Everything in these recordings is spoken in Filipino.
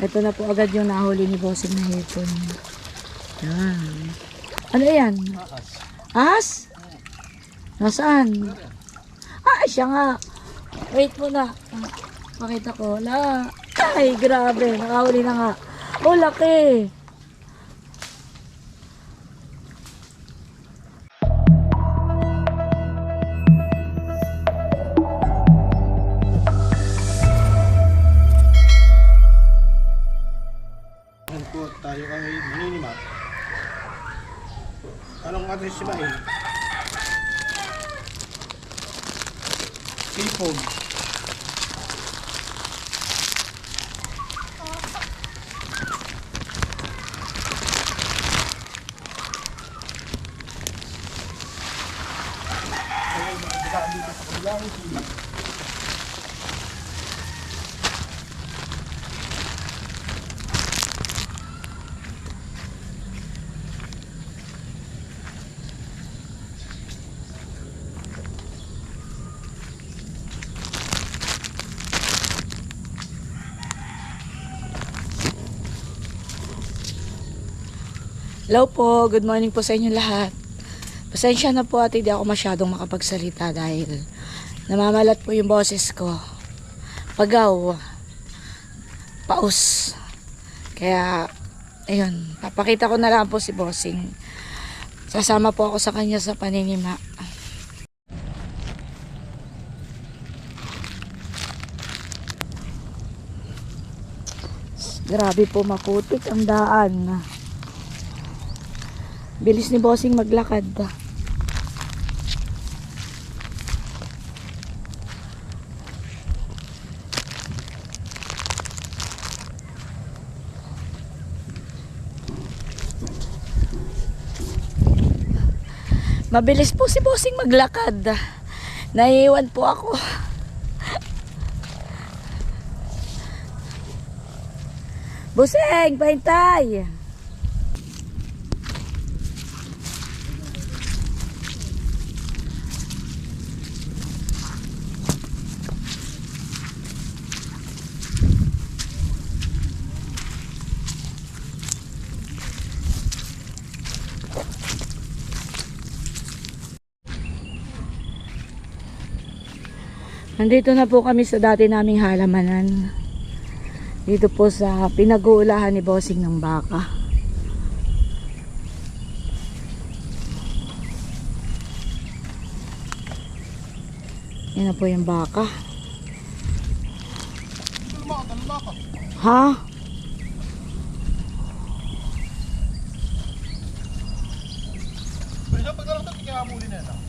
Ito na po agad yung nahuli ni Bossing na hipon. Yan. Ano yan? Ahas? Nasaan? Ah, siya nga. Wait muna. Ah, Pakita ko. Wala. Ay, grabe. Nakahuli na nga. Oh, laki. Hello po. Good morning po sa inyo lahat. Pasensya na po at hindi ako masyadong makapagsalita dahil namamalat po yung boses ko. Pagaw. Paus. Kaya, ayun. Papakita ko na lang po si Bossing. Sasama po ako sa kanya sa paninima. Grabe po maputik ang daan. Bilis ni Bossing maglakad. Mabilis po si Bossing maglakad. Naiiwan po ako. Buseng, pahintay! Nandito na po kami sa dati naming halamanan. Dito po sa pinag-uulahan ni Bossing ng baka. Yan na po yung baka. Ha? Pwede pagkaroon ito, kaya muli na yan.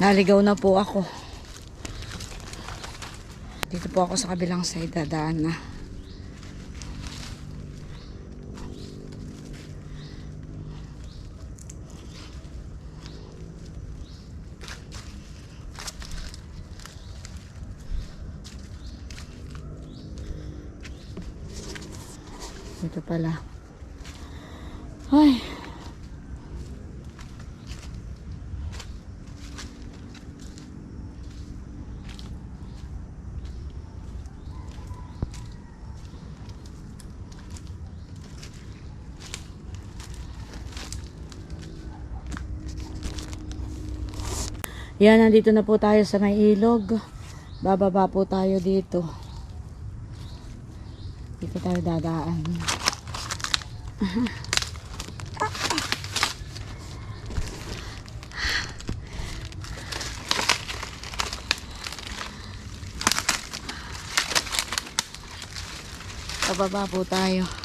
Naligaw na po ako. Dito po ako sa kabilang side dadaan na. Ito pala. Ay. Yan, nandito na po tayo sa may ilog. Bababa po tayo dito. Dito tayo dadaan. Pababa po tayo.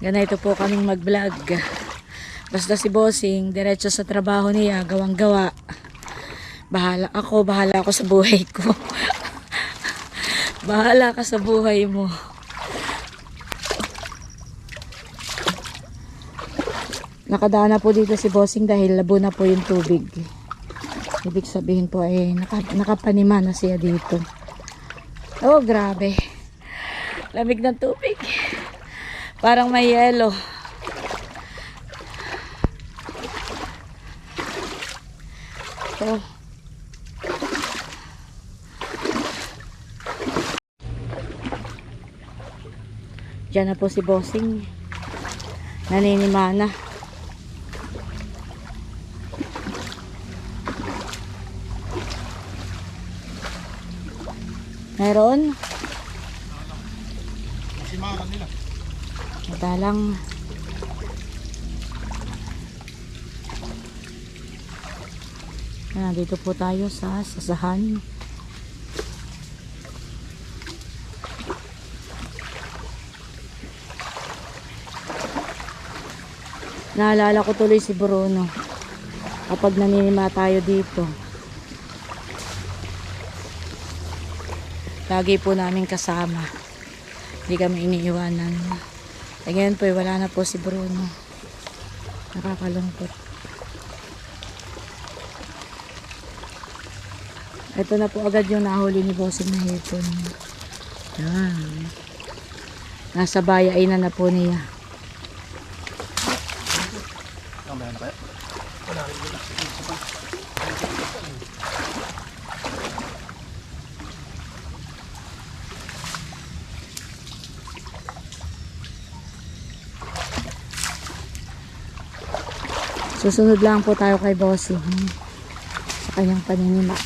Ganito po kaming mag-vlog. Basta si Bossing, diretso sa trabaho niya, gawang gawa. Bahala ako, bahala ako sa buhay ko. bahala ka sa buhay mo. Nakadaan na po dito si Bossing dahil labo na po yung tubig. Ibig sabihin po ay naka, nakapanima na siya dito. Oh, grabe. Lamig ng tubig. Parang may yelo. Oh. Diyan na po si Bossing. Naninimana. Meron? Masimakan nila. Madalang. Ayan, dito po tayo sa sasahan. Naalala ko tuloy si Bruno. Kapag naninima tayo dito. Lagi po namin kasama. Hindi kami iniiwanan. Ngayon po, eh, wala na po si Bruno. Nakakalungkot. Ito na po agad yung nahuli ni Bossing na hipon. Yan. Nasa baya ay na na po niya. Kamaya na kaya? Wala rin Susunod lang po tayo kay Bossing. Sa kanyang paninima.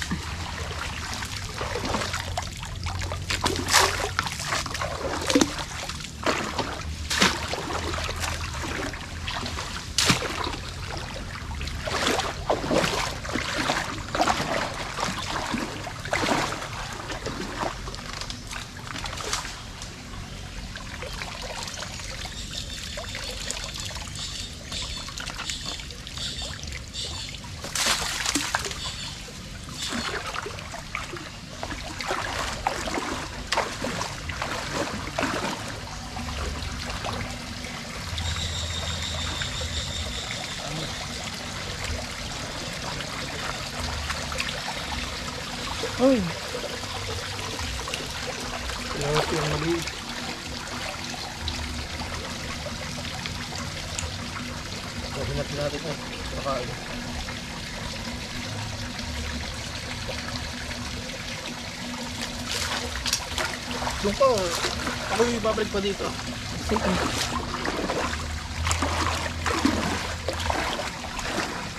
Uy, Lahat yung mali. Kahinat natin ito. Pakain. Yung pa, ako yung babalik pa dito. sige.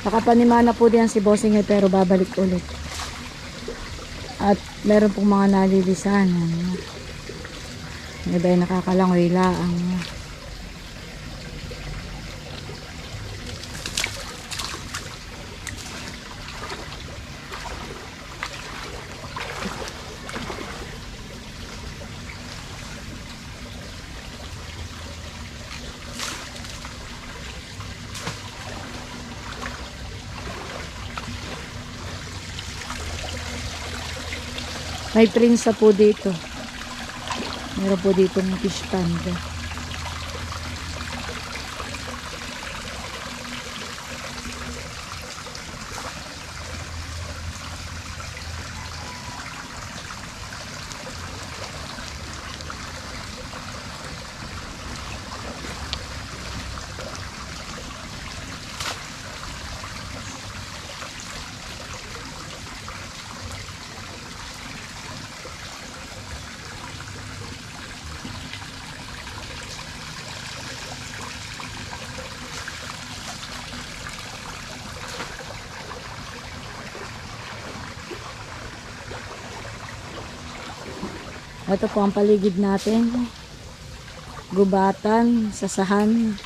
Nakapanimana po diyan si Bossing eh, pero babalik ulit. Meron pong mga nalilisanan. Iba ay nakakalangoy laang. May prinsa po dito. Meron po dito ng fish pond. Ito po ang paligid natin. Gubatan, sasahan.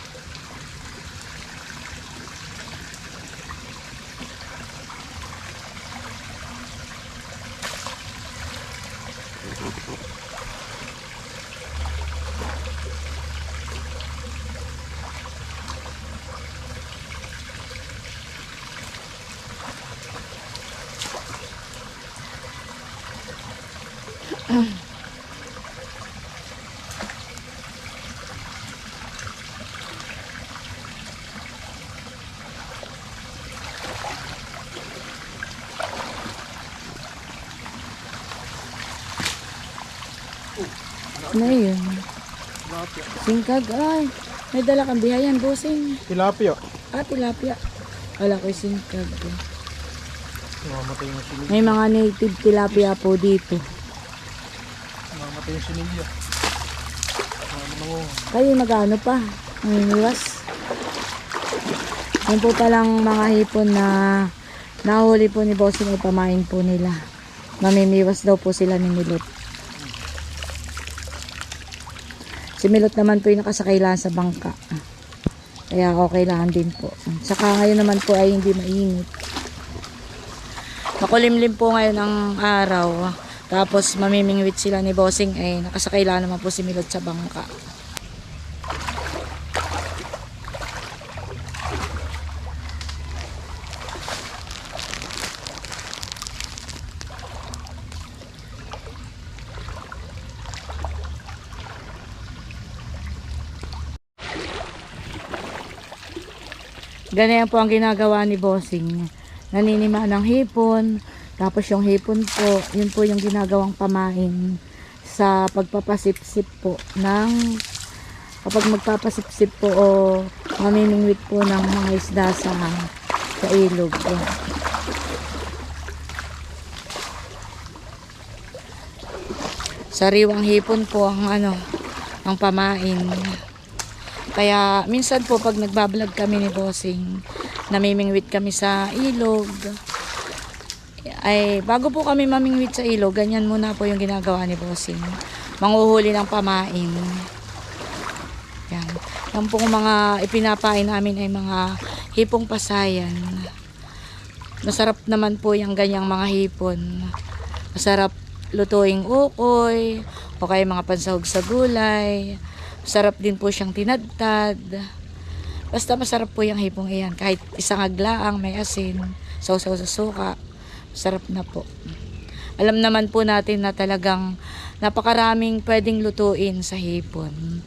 Ano yun? Singkag. Ay, may dala kang bihayan, bossing. Tilapia. Ah, tilapia. Wala ko yung singkag. Mamatay yung sinilya. May mga native tilapia po dito. Mamatay yung sinilya. Kayo magano pa? Naniniwas? Yan po palang mga hipon na nahuli po ni Bossing ay pamain po nila. Mamimiwas daw po sila ni Milot. Si Milot naman po yung nakasakay lang sa bangka. Kaya okay lang din po. Saka ngayon naman po ay hindi mainit. Makulimlim po ngayon ang araw. Tapos mamimingwit sila ni Bossing ay nakasakay lang naman po si Milot sa bangka. Ganyan po ang ginagawa ni Bossing. Naninima ng hipon. Tapos yung hipon po, yun po yung ginagawang pamain sa pagpapasipsip po ng kapag magpapasipsip po o mamimingwit po ng mga isda sa, sa ilog. Sariwang hipon po ang ano, ang pamain. Kaya minsan po pag nagbablog kami ni Bossing, namimingwit kami sa ilog. Ay bago po kami mamingwit sa ilog, ganyan muna po yung ginagawa ni Bossing. Manguhuli ng pamain. Yan. Yan pong mga ipinapain namin ay mga hipong pasayan. Masarap naman po yung ganyang mga hipon. Masarap lutuing ukoy, o kaya mga pansahog sa gulay. Masarap din po siyang tinadtad. Basta masarap po yung hipong iyan. Kahit isang aglaang may asin, sausaw sa suka, masarap na po. Alam naman po natin na talagang napakaraming pwedeng lutuin sa hipon.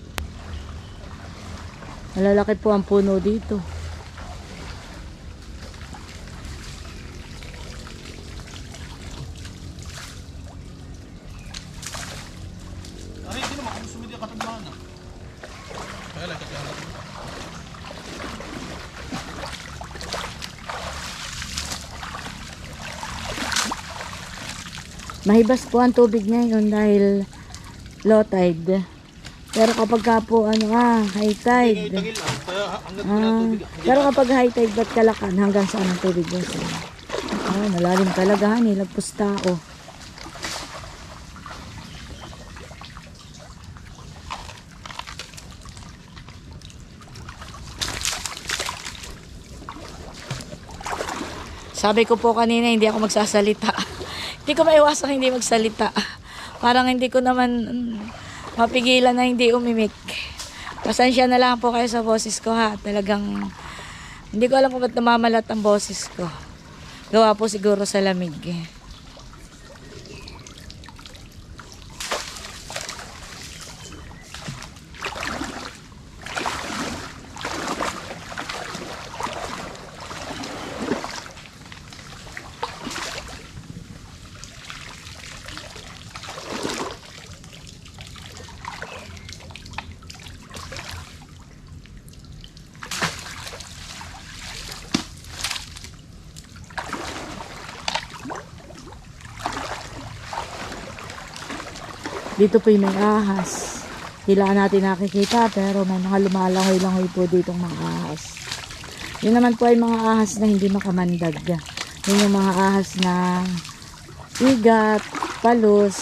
Malalaki po ang puno dito. Mahibas po ang tubig ngayon dahil low tide. Pero kapag ka po ano ah, high tide. Ah, pero kapag high tide ba't kalakan hanggang saan ang tubig mo Ah, malalim talaga hani, lagpos tao. Sabi ko po kanina hindi ako magsasalita. hindi ko maiwasang hindi magsalita. Parang hindi ko naman mm, mapigilan na hindi umimik. Pasensya na lang po kayo sa boses ko ha. Talagang hindi ko alam kung ba't namamalat ang boses ko. Gawa po siguro sa lamig. eh. Dito po yung may ahas. Tila natin nakikita pero may mga lumalangoy-langoy po ditong mga ahas. Yun naman po ay mga ahas na hindi makamandag. Yun yung mga ahas na igat, palos,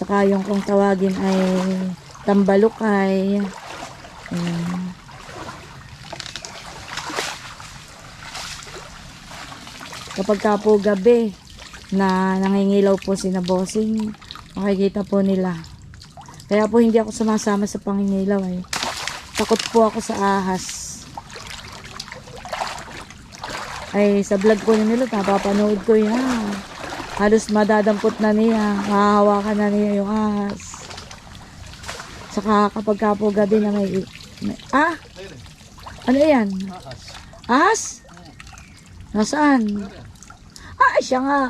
tsaka yung kung tawagin ay tambalukay. Ayan. Kapag ka po gabi na nangingilaw po si na bossing, makikita po nila. Kaya po hindi ako sumasama sa pangingilaw eh. Takot po ako sa ahas. Ay, sa vlog ko nila, napapanood ko yan. Halos madadampot na niya. Mahahawakan na niya yung ahas. Saka kapag ka po gabi na may... may ah! Ano yan? Ahas. Ahas? Nasaan? Ah, siya nga.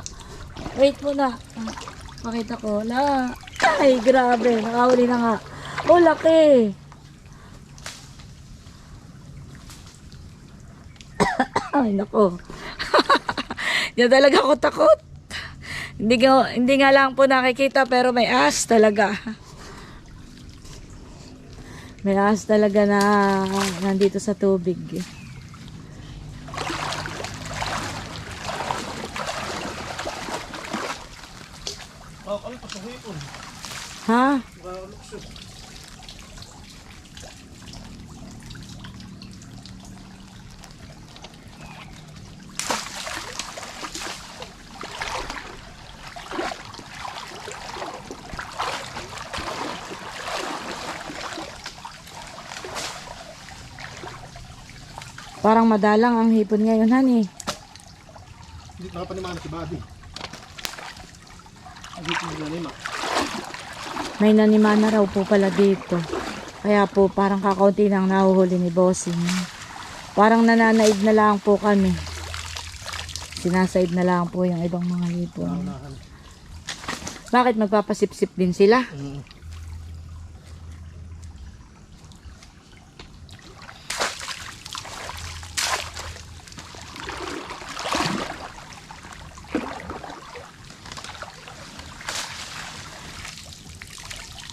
Wait muna. Ah, Pakita ko. La. Ay, grabe. Nakahuli na nga. Oh, laki. Ay, nako. Yan talaga ako takot. Hindi, nga, hindi nga lang po nakikita pero may as talaga. May as talaga na nandito sa tubig. Oh, kami pa sa hipon. Ha? Parang madalang ang hipon ngayon, honey. Hindi nakapanimana si Buddy. May nanima na raw po pala dito. Kaya po parang kakaunti nang nahuhuli ni Bossing. Parang nananaid na lang po kami. Sinasaid na lang po yung ibang mga hipon. Bakit magpapasipsip din sila? Mm.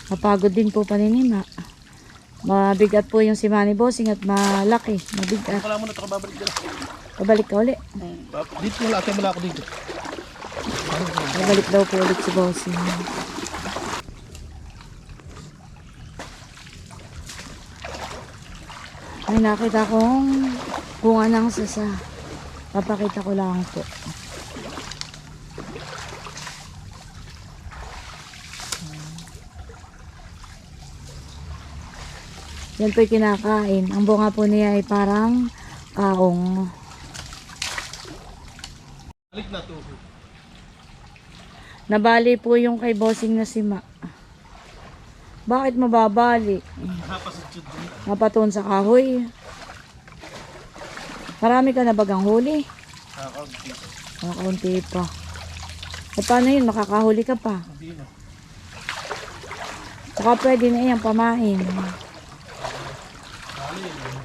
Mapagod din po paninima. Mabigat po yung si Manny Bossing at malaki. Mabigat. Wala mo na, taka babalik dala. Pabalik ka uli. Dito wala, kaya wala ako dito. Pabalik daw po ulit si Bossing. Ay, nakita kong bunga ng sasa. Papakita ko lang po. Yan po'y kinakain. Ang bunga po niya ay parang kaong. Balik na to. Nabali po yung kay bossing na si Ma. Bakit mababali? Napatuon sa kahoy. Marami ka na bagang huli. Nakakaunti. Makaunti pa. E paano yun? Makakahuli ka pa. Hindi na. Saka pwede na yan pamain. Dali yun.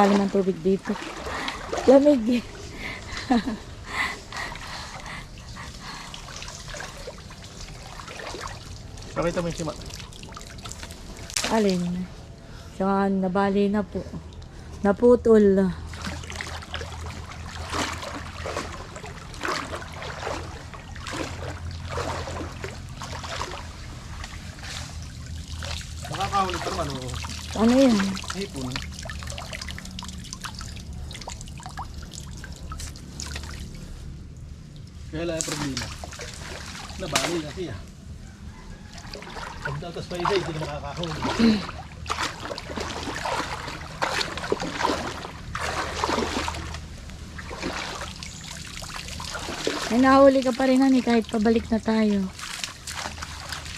Lalim ang tubig dito. Lamig. Pakita mo yung sima. Alin? Saka nabali na po. Naputol. Nakakahuli pa naman. Oh. Ano yan? Hipon. Kaya lang ang problema. Nabali na siya. Pag datas pa isa, hindi na makakahuli. Nahuli ka pa rin, honey, kahit pabalik na tayo.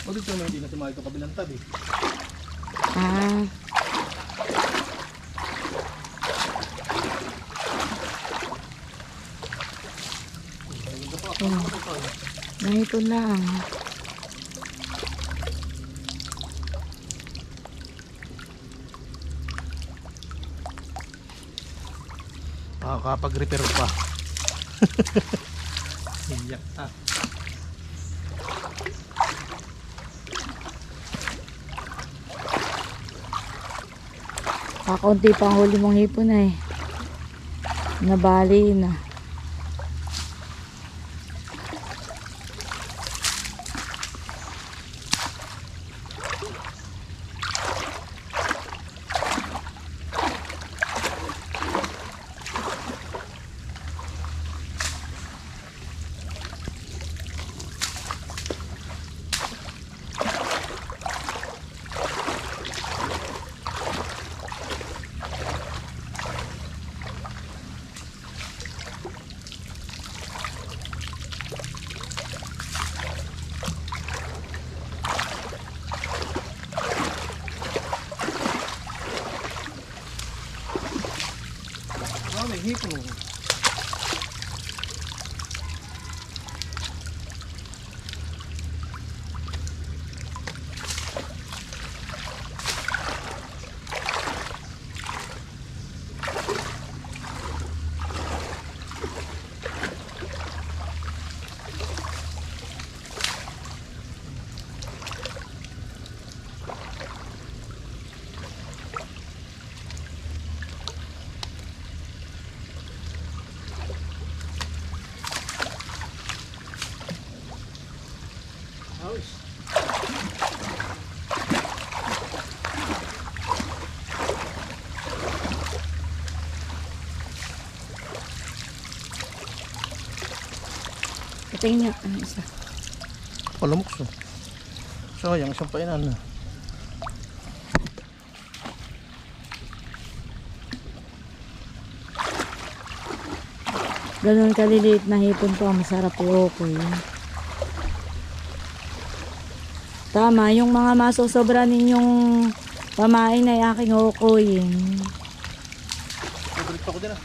O dito naman hindi na tumayo itong kabilang tabi. Ah. Oh, nahipon lang. Makakapag-repair pa. Iyak ah. Kakaunti pa ang huli mong hipon na eh. Nabali na. Ayos. Patingin niya. Ano isa? Palamok so. Sayang, isang painan na. Ganun kaliliit na hipon po. Masarap po ko yun. Tama, yung mga masosobra ninyong pamain ay aking hukuyin. Favorite pa ko din ah.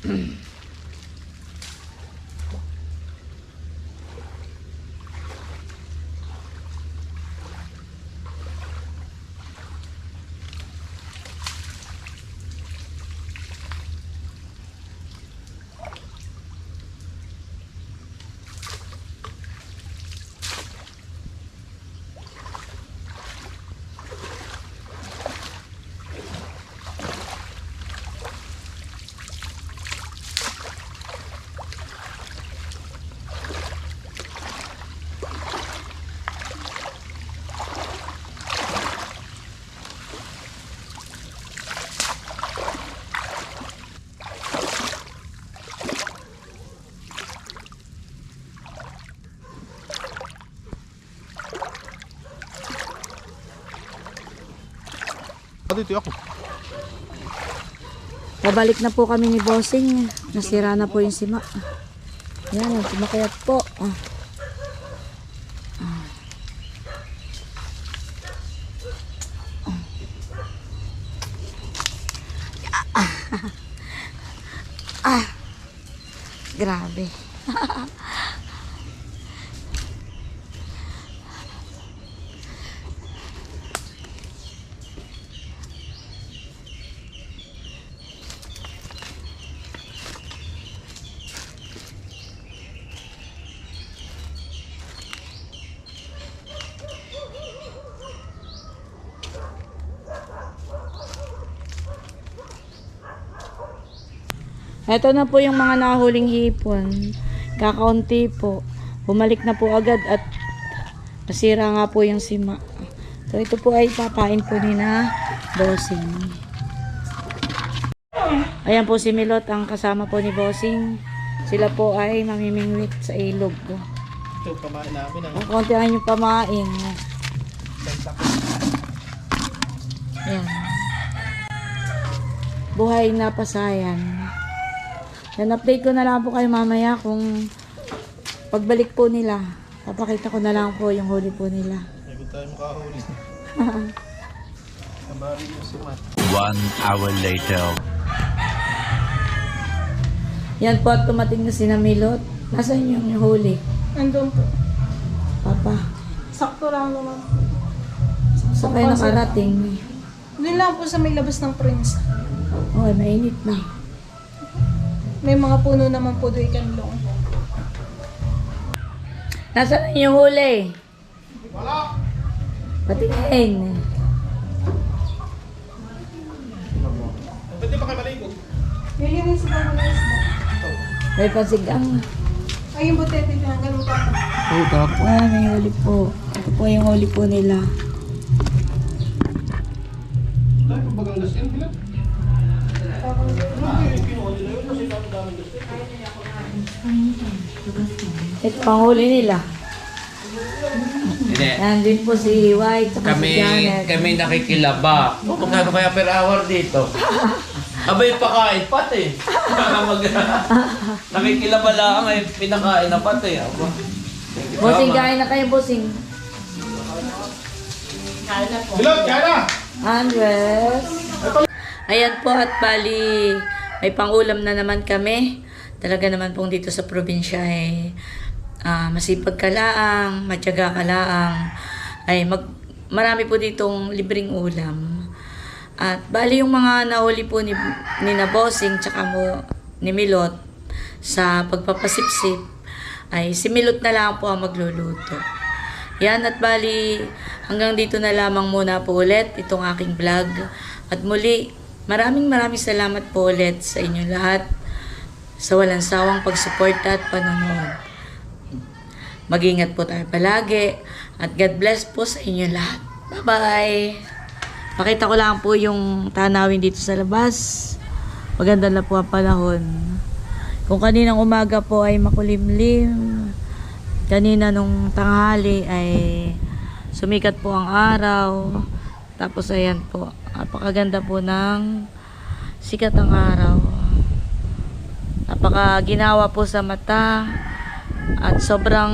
Ito Ah, dito ako. Pabalik na po kami ni Bossing. Nasira na po yung sima. Yan, kumakayat po. Ah. Ah. Grabe. Ito na po yung mga nahuling hipon. Kakaunti po. Bumalik na po agad at nasira nga po yung sima. So ito po ay papain po ni na bossing. Ayan po si Milot ang kasama po ni bossing. Sila po ay mamimingwit sa ilog. Ito, pamain namin ang Ang konti ang yung pamain. Ayan. buhay na pasayan. Yan, update ko na lang po kayo mamaya kung pagbalik po nila. Papakita ko na lang po yung huli po nila. Hindi tayo makahuli. One hour later. Yan po at tumating na si Namilot. Nasaan yung huli? Andun po. Papa, Sakto lang naman. sa kayo nakarating. Doon lang po sa may labas ng Prince. Okay, mainit na. May mga puno naman po doon ikanlong. Nasaan yung huli? Wala. Patingin. Pwede ba kayo maligo? Lilinis sa mga na isda. May pasigang. Ay, yung butete na, ganun pa. Oo, tapo. Ah, may huli po. Ito po yung huli po nila. Dahil pa bagang gas yan, bilang? Ito ang huli nila. Hindi. Nandun po si White at si Kami, Janet. kami nakikilaba. O, magkano kaya per hour dito? Abay, pakain pati. Mag, nakikilaba lang ay pinakain na pati. Aba. Bossing, kain na kayo, bossing. Bilog, kaya na! Andres. Ayan po at bali, may pangulam na naman kami. Talaga naman pong dito sa probinsya ay ah, masipag ka laang, matyaga ka laang. Ay mag, marami po ditong libreng ulam. At bali yung mga nahuli po ni, ni na Bossing tsaka mo ni Milot sa pagpapasipsip ay si Milot na lang po ang magluluto. Yan at bali hanggang dito na lamang muna po ulit itong aking vlog. At muli, maraming maraming salamat po ulit sa inyong lahat sa walang sawang pagsuporta at panonood. Mag-ingat po tayo palagi at God bless po sa inyong lahat. Bye-bye! Pakita ko lang po yung tanawin dito sa labas. Maganda na po ang panahon. Kung kaninang umaga po ay makulimlim, kanina nung tanghali ay sumikat po ang araw. Tapos ayan po, napakaganda po ng sikat ng araw. Napaka ginawa po sa mata at sobrang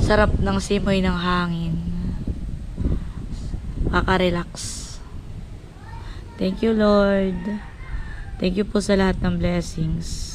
sarap ng simoy ng hangin. Kaka-relax. Thank you Lord. Thank you po sa lahat ng blessings.